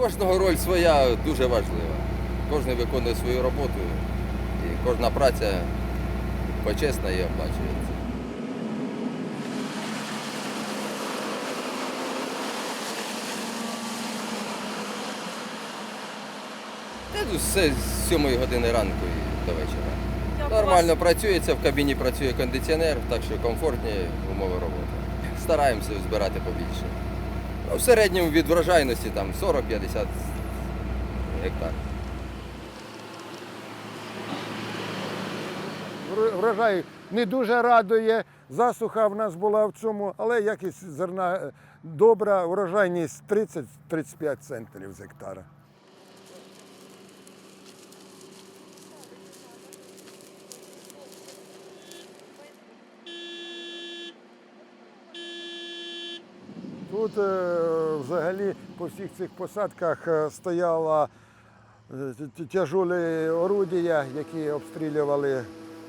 Кожного роль своя дуже важлива. Кожен виконує свою роботу і кожна праця почесна і оплачується. Та все з 7 години ранку і до вечора. Нормально працюється, в кабіні працює кондиціонер, так що комфортні умови роботи. Стараємося збирати побільше. Ну, В середньому від врожайності там 40-50 гектар. Врожай не дуже радує. Засуха в нас була в цьому, але якість зерна е, добра, врожайність 30-35 центнерів з гектара. Тут е, взагалі по всіх цих посадках е, стояла е, тяжолі орудія, які обстрілювали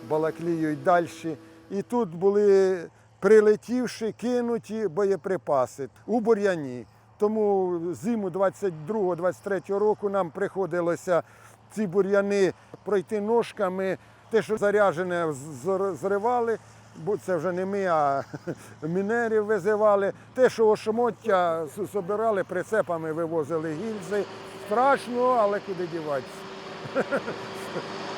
Балаклію і далі. І тут були прилетівши, кинуті боєприпаси у бур'яні. Тому зиму 22-23 року нам приходилося ці бур'яни пройти ножками. Те, що заряджене, зривали, бо це вже не ми, а мінерів визивали. Те, що ошмоття собирали, прицепами вивозили гільзи. Страшно, але куди діватися.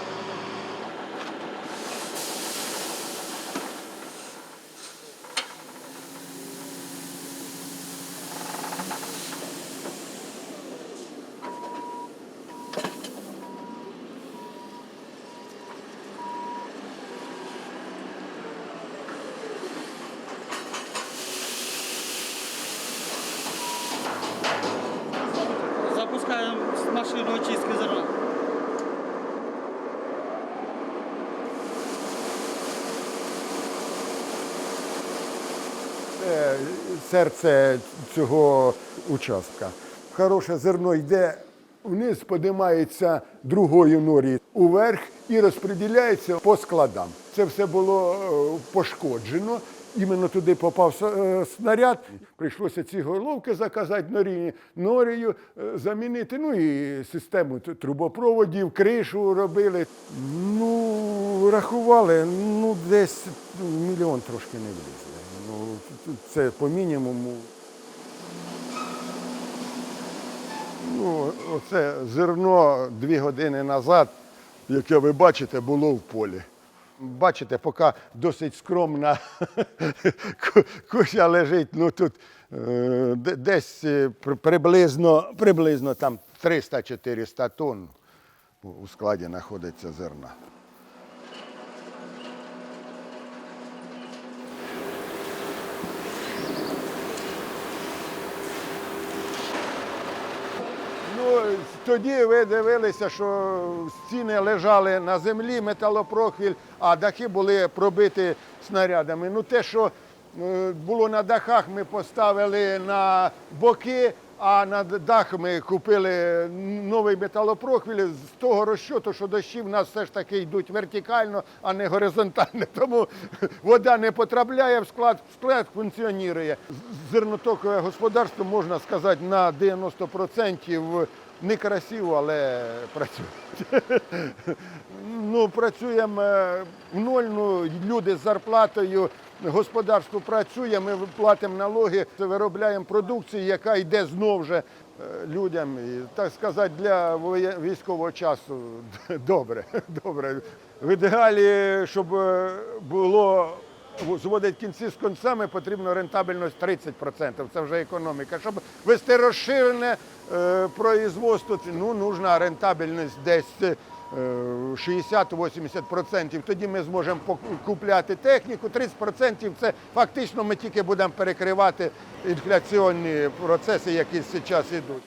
очистки зерна. Це серце цього участка. Хороше зерно йде вниз, подимається другою норі уверх і розподіляється по складам. Це все було е, пошкоджено. Іменно туди попав е, снаряд. Прийшлося ці головки заказати норі, норію е, замінити. Ну і систему трубопроводів, кришу робили. Ну, рахували, ну десь мільйон трошки не влізли. Ну, це по мінімуму. Ну, оце зерно дві години назад, яке ви бачите, було в полі. Бачите, поки досить скромна ку- лежить, ну тут е, десь е, приблизно, приблизно там 300-400 тонн у складі знаходиться зерна. Ну, тоді ви дивилися, що стіни лежали на землі, металопрохвіль, а дахи були пробиті снарядами. Ну, те, що е, було на дахах, ми поставили на боки, а на дах ми купили новий металопрохвіль з того розчоту, що дощі в нас все ж таки йдуть вертикально, а не горизонтально. Тому вода не потрапляє в склад, склад функціонує. Зернотокове господарство, можна сказати, на 90% некрасиво, але працює. Ну, працюємо е, в ноль, ну, люди з зарплатою, господарство працює, ми платимо налоги, виробляємо продукцію, яка йде знов же е, людям. І, так сказати, для військового часу добре. добре. В ідеалі, щоб е, було зводити кінці з концями, потрібно рентабельність 30%. Це вже економіка. Щоб вести розширене е, производство, ну, нужна рентабельність десь е, 60-80%. Тоді ми зможемо купляти техніку. 30% це фактично ми тільки будемо перекривати інфляційні процеси, які зараз йдуть.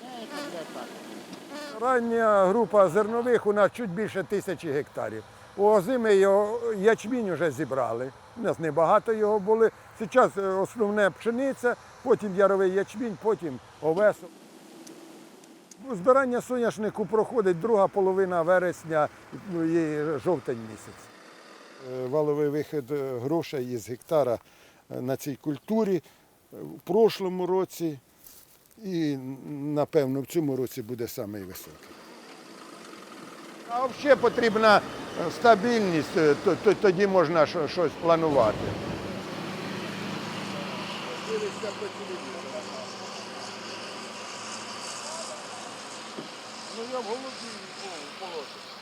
Рання група зернових у нас чуть більше тисячі гектарів. У озими його ячмінь вже зібрали. У нас небагато його були. Зараз е, основне пшениця, потім яровий ячмінь, потім овес. Збирання соняшнику проходить друга половина вересня ну, і жовтень місяць. Е, Валовий вихід е, грошей із гектара на цій культурі. В прошлому році І напевно в цьому році буде самий високий. А взагалі потрібна стабільність, е, то- то- тоді можна щось планувати. Ну я в голубі положив.